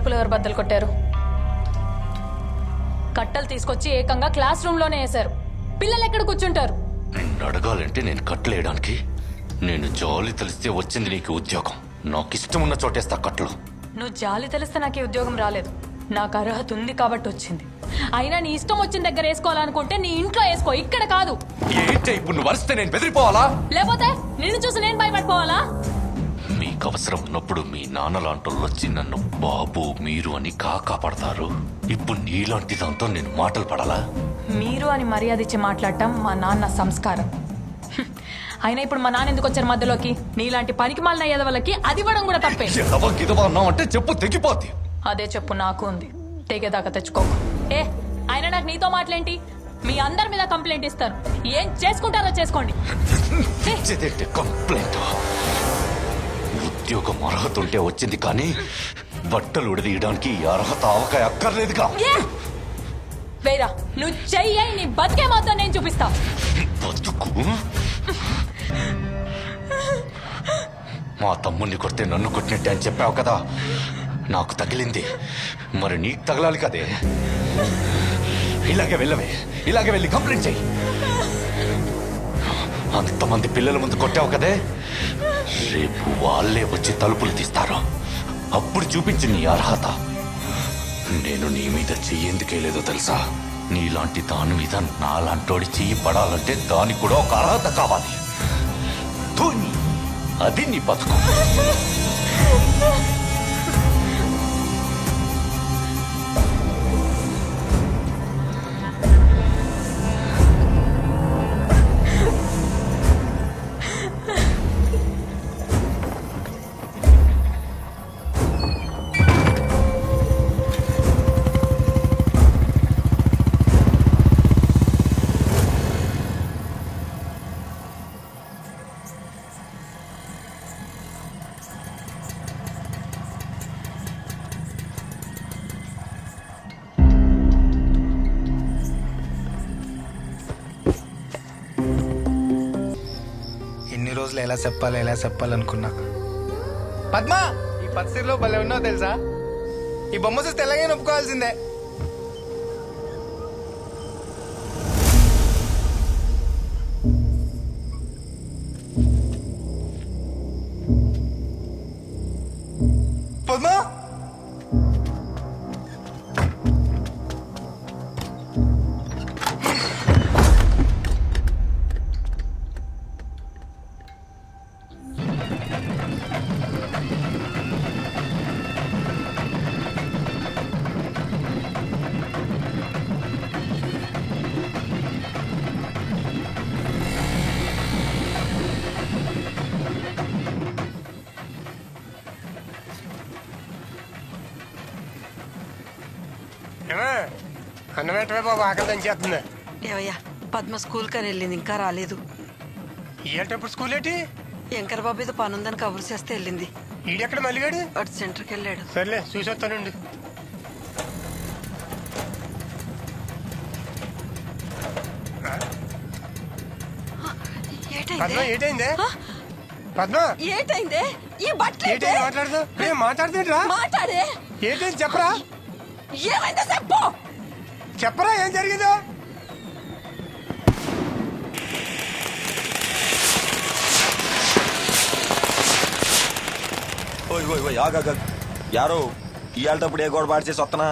ఎవరు బద్దలు కొట్టారు? కట్టలు తీసుకొచ్చి ఏకంగా క్లాస్ రూమ్లోనే వేశారు. పిల్లలు ఎక్కడ కూర్చుంటారు? నిన్ను అడగాలంటే నేను కట్టలేయడానికి. నేను జాలి తెలిస్తే వచ్చింది నీకు ఉద్యోగం. నాకు ఇష్టం ఉన్న చోటేస్తా కట్లు నువ్వు జాలి తెలిస్తే నాకు ఈ ఉద్యోగం రాలేదు. నాకు అర్హత ఉంది కాబట్టి వచ్చింది. అయినా నీ ఇష్టం వచ్చిన దగ్గర వేసుకోవాలనుకుంటే నీ ఇంట్లో వేసుకో. ఇక్కడ కాదు. ఏంటి ఇప్పుడు నువ్వు వరిస్తే నేను బెదిరిపోవాలా? లేకపోతే నిన్ను చూసి నేను భయపడిపోవాలా? మీకు అవసరం ఉన్నప్పుడు మీ నాన్న లాంటోళ్ళు వచ్చి నన్ను బాబు మీరు అని కాకాపడతారు ఇప్పుడు నీలాంటి దాంతో నేను మాటలు పడాలా? మీరు అని మర్యాద ఇచ్చి మాట్లాడటం మా నాన్న సంస్కారం. అయినా ఇప్పుడు మా నాన్న ఎందుకు వచ్చారు మధ్యలోకి? నీలాంటి పనికి మాలిన ఎదవలకి అది ఇవ్వడం కూడా తప్పే. ఎదవ గిదవ అన్నావు అంటే చెప్పు తెగిపోద్ది. అదే చెప్పు నాకు ఉంది. తెగేదాకా తెచ్చుకో. ఏ అయినా నాకు నీతో మాటలేంటి? మీ అందరి మీద కంప్లైంట్ ఇస్తారు. ఏం చేసుకుంటారో చేసుకోండి. కంప్లైంట్. ఉద్యోగం అర్హత ఉంటే వచ్చింది కానీ బట్టలు ఉడదీయడానికి అర్హత అవకాయ అక్కర్లేదుగా! వేరా నువ్వు చెయ్యి నీ బతికే మాత్రం నేను చూపిస్తా. బతుకు? మా తమ్ముణ్ణి కొడితే నన్ను కొట్టినట్టే అని చెప్పావు కదా. నాకు తగిలింది. మరి నీకు తగలాలి కదే. ఇలాగే వెళ్ళవే ఇలాగే వెళ్ళి కంప్లైంట్ చెయ్యి. అంతమంది పిల్లల ముందు కొట్టావు కదే. రేపు వాళ్ళే వచ్చి తలుపులు తీస్తారు? అప్పుడు చూపించి నీ అర్హత. నేను నీ మీద చెయ్యేందుకే లేదో తెలుసా? నీలాంటి దాని మీద నాలాంటోడి చెయ్యి పడాలంటే దానికి కూడా ఒక అర్హత కావాలి. అది నీ బతుకు. రోజులు ఎలా చెప్పాలి ఎలా చెప్పాలనుకున్నా. పద్మ ఈ పత్తిలో భలే ఉన్నావు తెలుసా? ఈ బొమ్మ చూసి తెల్లగా ఒప్పుకోవాల్సిందే పెట్టవే బాబు ఆకలి దంచేస్తుంది? ఏవయ్యా పద్మ స్కూల్ కని వెళ్ళింది ఇంకా రాలేదు. ఏంటప్పుడు స్కూల్ ఏంటి? ఎంకర బాబు ఏదో పని ఉందని కబురు చేస్తే వెళ్ళింది. ఈడెక్కడ మల్లిగాడు? అటు సెంటర్కి వెళ్ళాడు. సర్లే చూసి వస్తానండి పద్మ ఏటైంది? పద్మ? ఏటైంది? ఈ బట్టలు ఏంటైంది? మాట్లాడదు. మాట్లాడుతుంటరా మాట్లాడే. ఏంటైంది చెప్పరా? ఏమైందో చెప్పు. చెప్పరా ఏం జరిగిందో? ఓయ్ ఓయ్ ఓయ్ ఆగాగ యారో ఇవాళటప్పుడు ఏ గోడ పాడు చేసి వస్తున్నా.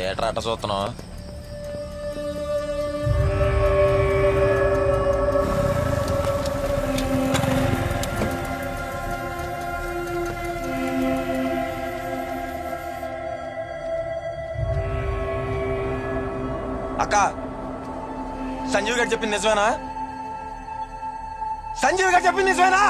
ఏట్రాట చూస్తున్నావు? అక్క సంజీవ్ గారు చెప్పింది నిజమేనా? సంజీవ్ గారు చెప్పింది నిజమేనా?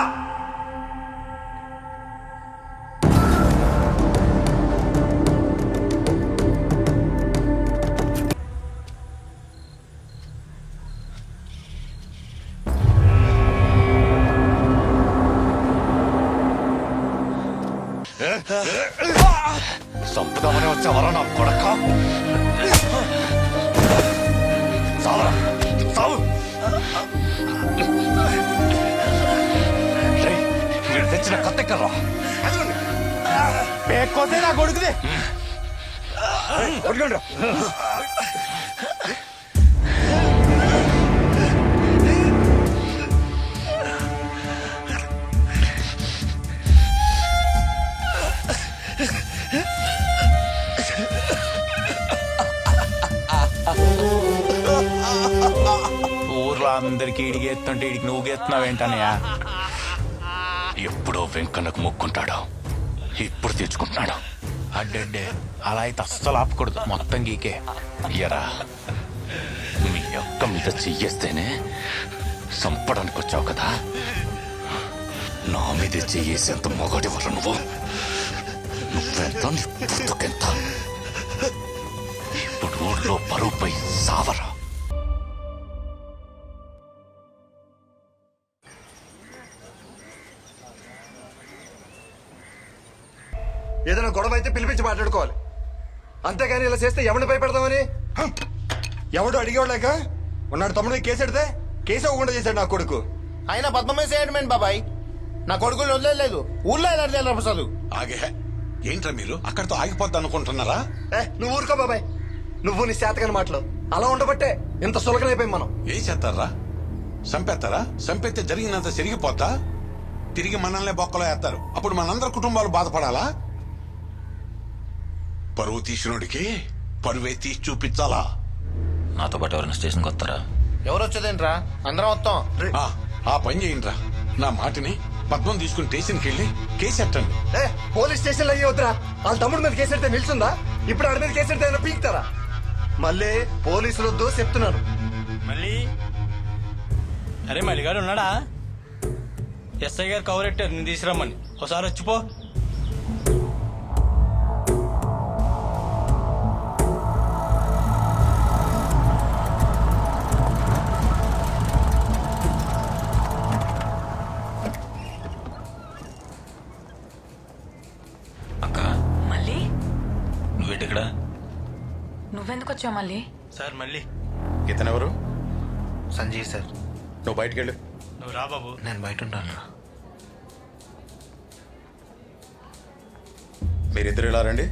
సంపుదామని వచ్చే నా కొడక. చావరా చావు వీడు తెచ్చిన కత్తెక్కర్రా పేక్కోతే నా కొడుకుదే? కొట్టుకోండి అందరికి ఇడిగి ఎత్తుంటే ఇడికి నువ్వు ఎత్తున్నావు ఏంటనయ్యా ఎప్పుడో వెంకన్నకు మొక్కుంటాడు ఇప్పుడు తెచ్చుకుంటున్నాడు. అడ్డడ్డే అలా అయితే అస్సలు ఆపకూడదు. మొత్తం గీకే. ఎరా మీ అక్క మీద చెయ్యేస్తేనే చంపడానికి వచ్చావు కదా? నా మీద చెయ్యేసేంత మొగటి వల్ల నువ్వు? నువ్వెంత నీ పుట్టుకెంత ఇప్పుడు ఊళ్ళో పరువుపై సావరా. ఏదైనా గొడవ అయితే పిలిపించి మాట్లాడుకోవాలి. అంతేగాని ఇలా చేస్తే ఎవరిని భయపెడతామని! ఎవడు అడిగేవాళ్ళక ఉన్నాడు తమ్ముడు కేసు ఎడితే కేసు అవ్వకుండా చేశాడు నా కొడుకు. అయినా పద్మమే చేయడమేంటి బాబాయ్. నా కొడుకుని వదిలేదు ఊర్లో ఎలా ప్రసాద్? ఆగే. ఏంట్రా మీరు? అక్కడితో ఆగిపోద్ది అనుకుంటున్నారా? ఏ నువ్వు ఊరుకో బాబాయ్. నువ్వు నీ శాతకని మాటలు. అలా ఉండబట్టే ఇంత సులకనైపోయాం మనం. ఏం చేస్తారా? చంపేస్తారా? చంపేస్తే జరిగినంత జరిగిపోతా తిరిగి మనల్ని బొక్కలో వేస్తారు అప్పుడు మనందరి కుటుంబాలు బాధపడాలా? పరువు తీసినోడికి పరువే తీసి చూపించాలా? నాతో పాటు ఎవరైనా స్టేషన్కి వస్తారా? ఎవరు వచ్చేదేంట్రా? అందరం వస్తాం. ఆ, ఆ పని చేయండిరా. నా మాటిని పద్మం తీసుకుని స్టేషన్కి వెళ్ళి కేసు ఎట్టండి. ఏ పోలీస్ స్టేషన్లో అయ్యి వద్దురా. వాళ్ళ తమ్ముడు మీద కేసు ఎడితే నిల్చుందా? ఇప్పుడు ఆడి మీద కేసు ఎడితే ఏమైనా పీకుతారా? మళ్ళీ పోలీసులు వద్దు చెప్తున్నాను మళ్ళీ? అరే మల్లిగాడు ఉన్నాడా? ఎస్ఐ గారు కవర్ పెట్టారు నేను తీసుకురమ్మని. ఒకసారి వచ్చిపో నువ్వెందుకు వచ్చావు మళ్ళీ? సార్ మళ్ళీ. ఇతనెవరు? సంజయ్ సార్. నువ్వు బయటికి వెళ్ళు నువ్వు రా బాబు. నేను బయట ఉంటాను మీరిద్దరు ఇలా రండి.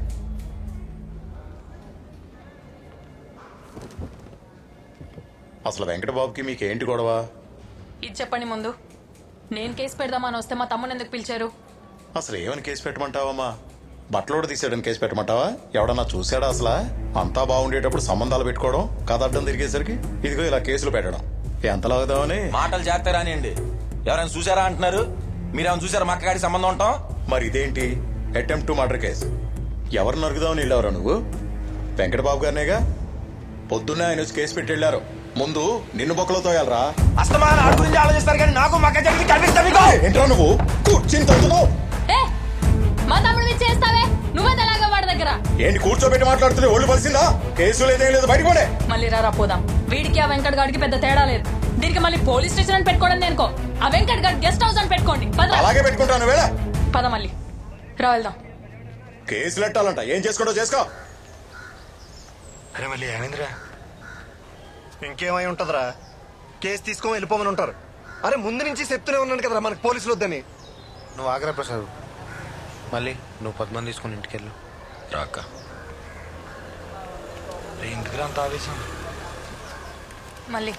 అసలు వెంకటబాబుకి మీకు ఏంటి గొడవ? ఇది చెప్పండి ముందు. నేను కేసు పెడదామని వస్తే మా తమ్ముని ఎందుకు పిలిచారు? అసలు ఏమని కేసు పెట్టమంటావమ్మా? బట్టలోడు తీసేయడానికి కేసు పెట్టమంటావా? ఎవడన్నా చూసాడా అసలు? అంతా బాగుండేటప్పుడు సంబంధాలు పెట్టుకోవడం కదడ్డం తిరిగేసరికి ఇదిగో ఇలా కేసులు పెట్టడం. ఎంత లాగుదామని మాటలు జాగ్రత్త రానియండి. ఎవరైనా చూసారా అంటున్నారు? మీరేమైనా చూసారా మా అక్కగాడి సంబంధం ఉంటాం మరి ఇదేంటి? Attempt to murder case. ఎవరు నరుగుదామని వెళ్ళావరా నువ్వు? వెంకటబాబు గారినేగా? పొద్దున్నే ఆయన వచ్చి కేసు పెట్టి వెళ్ళారు ముందు నిన్ను బొక్కలో తోయాలరా? అస్తమాన ఆడు గురించి ఆలోచిస్తారు కానీ నాకు మా అక్క జరిగింది కనిపిస్తా ఏంట్రా నువ్వు? కూర్చుని తగ్గుతున్నావు ఏ మా తమ్ముడు మీద చేస్తావే? నువ్వే తెలాగా వాడి దగ్గర. ఏంటి కూర్చోబెట్టి మాట్లాడుతున్నా? ఒళ్ళు పలిసిందా? కేసు లేదేం లేదు బయట పోనే మళ్ళీ రారా పోదాం. వీడికి ఆ వెంకట్ గాడికి పెద్ద తేడా లేదు. దీనికి మళ్ళీ పోలీస్ స్టేషన్ అని పెట్టుకోవడం నేనుకో ఆ వెంకట్ గారి గెస్ట్ హౌస్ అని పెట్టుకోండి. పద. అలాగే పెట్టుకుంటాను వేళ. పద మళ్ళీ. రా వెళ్దాం. కేసులు ఎట్టాలంట ఏం చేసుకుంటో చేసుకో. అరే మళ్ళీ ఏమైందిరా? ఇంకేమై ఉంటదిరా? కేసు తీసుకొని వెళ్ళిపోమని ఉంటారు. అరే ముందు నుంచి చెప్తూనే ఉన్నాను కదరా మనకు పోలీసులు వద్దని. నువ్వు ఆగ్రా ప్రసాద్. మళ్ళీ నువ్వు పద్మని తీసుకుని ఇంటికి వెళ్ళు రాక్క ఇంటికి అంత ఆవేశం? మళ్ళీ.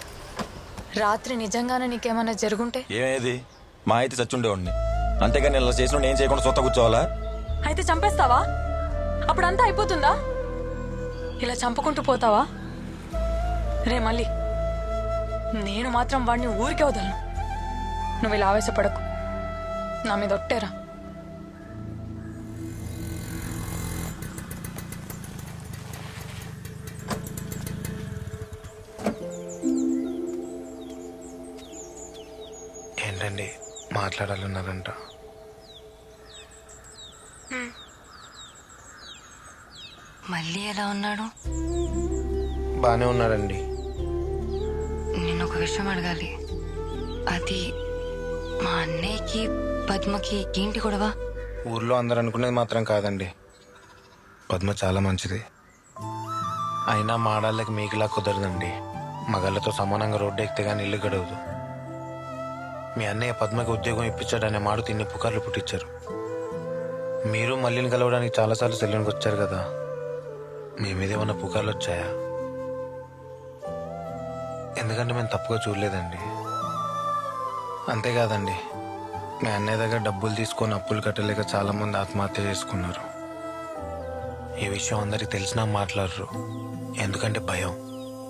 రాత్రి నిజంగానే నీకేమైనా జరుగుంటే? ఏమేది మా అయితే చచ్చుండేవాడిని. అంతేగాని ఇలా చేసిన ఏం చేయకుండా సొత్త కూర్చోవాలా? అయితే చంపేస్తావా? అప్పుడంతా అయిపోతుందా? ఇలా చంపుకుంటూ పోతావా? రే మళ్ళీ. నేను మాత్రం వాడిని ఊరికే వదలను. నువ్వు ఇలా ఆవేశపడకు. నా మీద ఒట్టేరా. ఏంటండి మాట్లాడాలన్నారంట. మళ్ళీ ఎలా ఉన్నాడు? బానే ఉన్నాడండి. నేను ఒక విషయం అడగాలి. అది మా అన్నయ్యకి పద్మకి ఏంటి గొడవ? ఊర్లో అందరు అనుకునేది మాత్రం కాదండి. పద్మ చాలా మంచిది. అయినా మాడాళ్ళకి మీకులా కుదరదండి. మగాళ్ళతో సమానంగా రోడ్డు ఎక్కితే కానీ ఇల్లు గడవదు. మీ అన్నయ్య పద్మకి ఉద్యోగం ఇప్పించాడనే మాడు తిన్ని పుకార్లు పుట్టించారు. మీరు మళ్ళీని కలవడానికి చాలాసార్లు సెల్లునికి వచ్చారు కదా. మీ మీద ఏమన్నా పుకార్లు వచ్చాయా? ఎందుకంటే మేము తప్పుగా చూడలేదండి. అంతేకాదండి మీ అన్నయ్య దగ్గర డబ్బులు తీసుకొని అప్పులు కట్టలేక చాలామంది ఆత్మహత్య చేసుకున్నారు. ఈ విషయం అందరికి తెలిసినా మాట్లాడరు. ఎందుకంటే భయం.